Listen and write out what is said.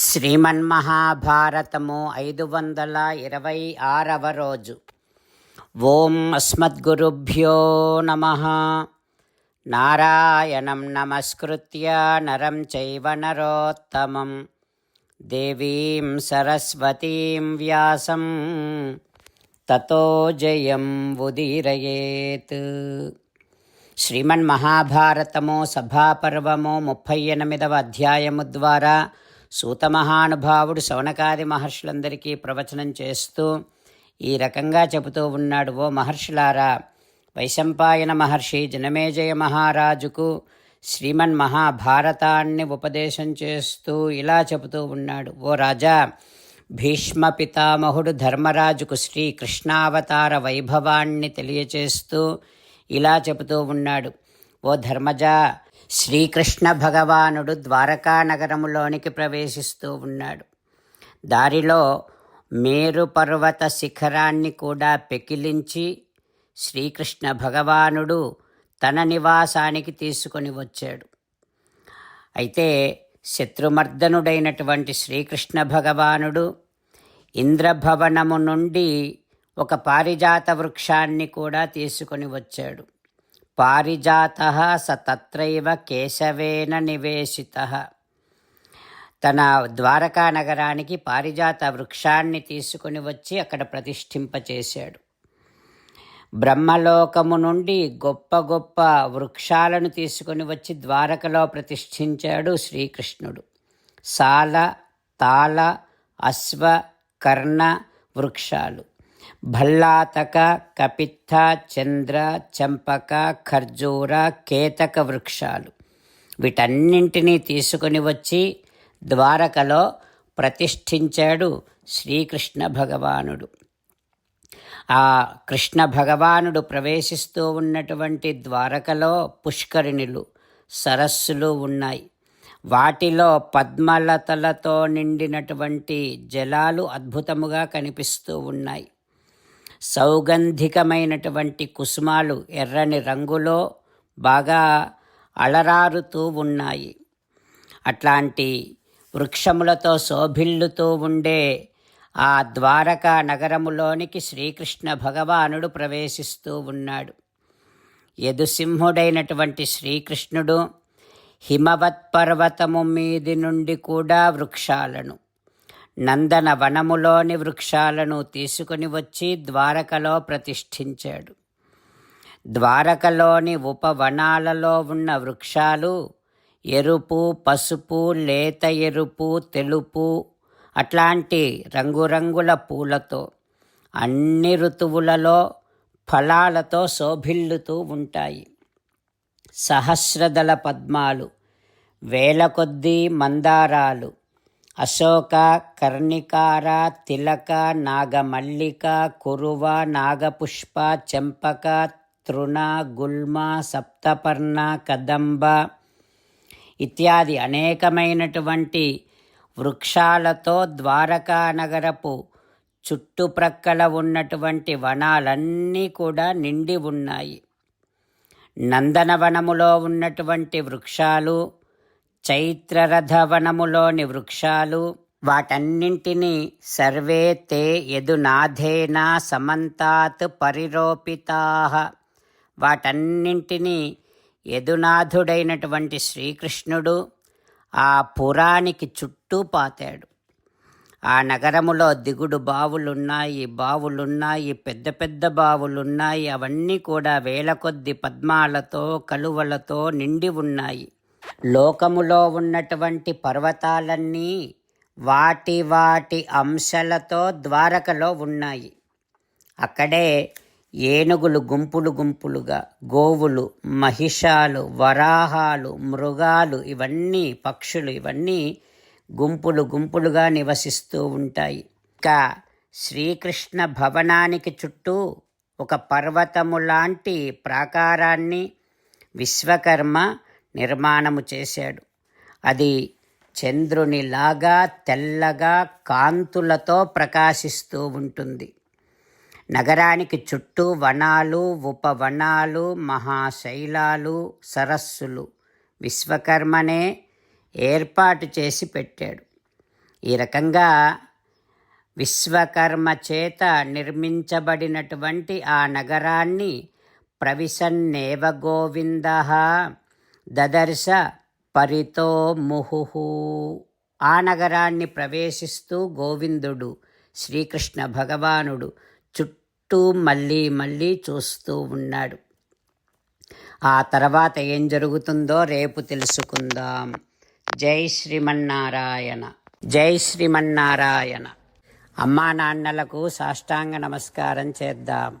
శ్రీమన్మహాభారతము ఐదు వందల ఇరవై ఆరవ రోజు. ఓం అస్మద్గురుభ్యో నమ. నారాయణం నమస్కృత్య నరం చైవ నరోత్తమం. దేవీం సరస్వతీం వ్యాసం. తతో జయం ఉదీరయేత్. శ్రీమన్మహాభారతము సభాపర్వము ముప్పై ఎనిమిదవ అధ్యాయము ద్వారా సూత మహానుభావుడు శౌనకాది మహర్షులందరికీ ప్రవచనం చేస్తూ ఈ రకంగా చెబుతూ ఉన్నాడు ఓ మహర్షులారా వైశంపాయన మహర్షి జనమేజయ మహారాజుకు శ్రీమన్ మహాభారతాన్ని ఉపదేశం చేస్తూ ఇలా చెబుతూ ఉన్నాడు ఓ రాజా భీష్మ పితామహుడు ధర్మరాజుకు శ్రీ కృష్ణావతార వైభవాన్ని తెలియచేస్తూ ఇలా చెబుతూ ఉన్నాడు ఓ ధర్మజ శ్రీకృష్ణ భగవానుడు ద్వారకా నగరములోనికి ప్రవేశిస్తూ ఉన్నాడు. దారిలో మేరు పర్వత శిఖరాన్ని కూడా పెకిలించి శ్రీకృష్ణ భగవానుడు తన నివాసానికి తీసుకొని వచ్చాడు. అయితే శత్రుమర్దనుడైనటువంటి శ్రీకృష్ణ భగవానుడు ఇంద్రభవనము నుండి ఒక పారిజాత వృక్షాన్ని కూడా తీసుకొని వచ్చాడు. పారిజాత స తత్రైవ కేశవేన నివేశిత. తన ద్వారకా నగరానికి పారిజాత వృక్షాన్ని తీసుకుని వచ్చి అక్కడ ప్రతిష్ఠింపచేశాడు. బ్రహ్మలోకము నుండి గొప్ప గొప్ప వృక్షాలను తీసుకొని వచ్చి ద్వారకలో ప్రతిష్ఠించాడు శ్రీకృష్ణుడు. సాల తాళ అశ్వ కర్ణ వృక్షాలు. భల్లాతక కపిత్త చంద్ర చంపక ఖర్జూర కేతక వృక్షాలు. వీటన్నింటినీ తీసుకొని వచ్చి ద్వారకలో ప్రతిష్ఠించాడు శ్రీకృష్ణ భగవానుడు. ఆ కృష్ణ భగవానుడు ప్రవేశిస్తూ ఉన్నటువంటి ద్వారకలో పుష్కరిణులు సరస్సులు ఉన్నాయి. వాటిలో పద్మలతలతో నిండినటువంటి జలాలు అద్భుతముగా కనిపిస్తూ ఉన్నాయి. సౌగంధికమైనటువంటి కుసుమాలు ఎర్రని రంగులో బాగా అలరారుతూ ఉన్నాయి. అట్లాంటి వృక్షములతో శోభిల్లుతూ ఉండే ఆ ద్వారకా నగరములోనికి శ్రీకృష్ణ భగవానుడు ప్రవేశిస్తూ ఉన్నాడు. యదుసింహుడైనటువంటి శ్రీకృష్ణుడు హిమవత్ పర్వతము మీది నుండి కూడా వృక్షాలను నందన వనములోని వృక్షాలను తీసుకుని వచ్చి ద్వారకలో ప్రతిష్ఠించాడు. ద్వారకలోని ఉపవనాలలో ఉన్న వృక్షాలు ఎరుపు పసుపు లేత ఎరుపు తెలుపు అట్లాంటి రంగురంగుల పూలతో అన్ని ఋతువులలో ఫలాలతో శోభిల్లుతూ ఉంటాయి. సహస్రదళ పద్మాలు వేల కొద్దీ మందారాలు అశోక కర్ణికార తిలక నాగమల్లిక కురువ నాగపుష్ప చెంపక తృణ గుల్మ సప్తపర్ణ కదంబ ఇత్యాది అనేకమైనటువంటి వృక్షాలతో ద్వారకా నగరపు చుట్టుప్రక్కల ఉన్నటువంటి వనాలన్నీ కూడా నిండి ఉన్నాయి. నందనవనములో ఉన్నటువంటి వృక్షాలు చైత్రరథవనములోని వృక్షాలు వాటన్నింటినీ సర్వే తే యదునాథేనా సమంతాత్ పరిరోపితా. వాటన్నింటినీ యదునాథుడైనటువంటి శ్రీకృష్ణుడు ఆ పురానికి చుట్టూ పాతాడు. ఆ నగరములో దిగుడు బావులున్నాయి బావులున్నాయి పెద్ద పెద్ద బావులున్నాయి అవన్నీ కూడా వేల కొద్ది పద్మాలతో కలువలతో నిండి ఉన్నాయి. లోకములో ఉన్నటువంటి పర్వతాలన్నీ వాటి వాటి అంశలతో ద్వారకలో ఉన్నాయి. అక్కడే ఏనుగులు గుంపులు గుంపులుగా గోవులు మహిషాలు వరాహాలు మృగాలు ఇవన్నీ పక్షులు ఇవన్నీ గుంపులు గుంపులుగా నివసిస్తూ ఉంటాయి. ఇంకా శ్రీకృష్ణ భవనానికి చుట్టూ ఒక పర్వతము లాంటి ప్రాకారాన్ని విశ్వకర్మ నిర్మాణము చేశాడు. అది చంద్రునిలాగా తెల్లగా కాంతులతో ప్రకాశిస్తూ ఉంటుంది. నగరానికి చుట్టూ వనాలు ఉపవనాలు మహాశైలాలు సరస్సులు విశ్వకర్మనే ఏర్పాటు చేసి పెట్టాడు. ఈ రకంగా విశ్వకర్మ చేత నిర్మించబడినటువంటి ఆ నగరాన్ని ప్రవిశన్నేవ గోవింద దదర్శ పరితో ముహు ఆ నగరాన్ని ప్రవేశిస్తూ గోవిందుడు శ్రీకృష్ణ భగవానుడు చుట్టూ మళ్ళీ మళ్ళీ చూస్తూ ఉన్నాడు. ఆ తర్వాత ఏం జరుగుతుందో రేపు తెలుసుకుందాం. జై శ్రీమన్నారాయణ. జై శ్రీమన్నారాయణ. అమ్మా నాన్నలకు సాష్టాంగ నమస్కారం చేద్దాం.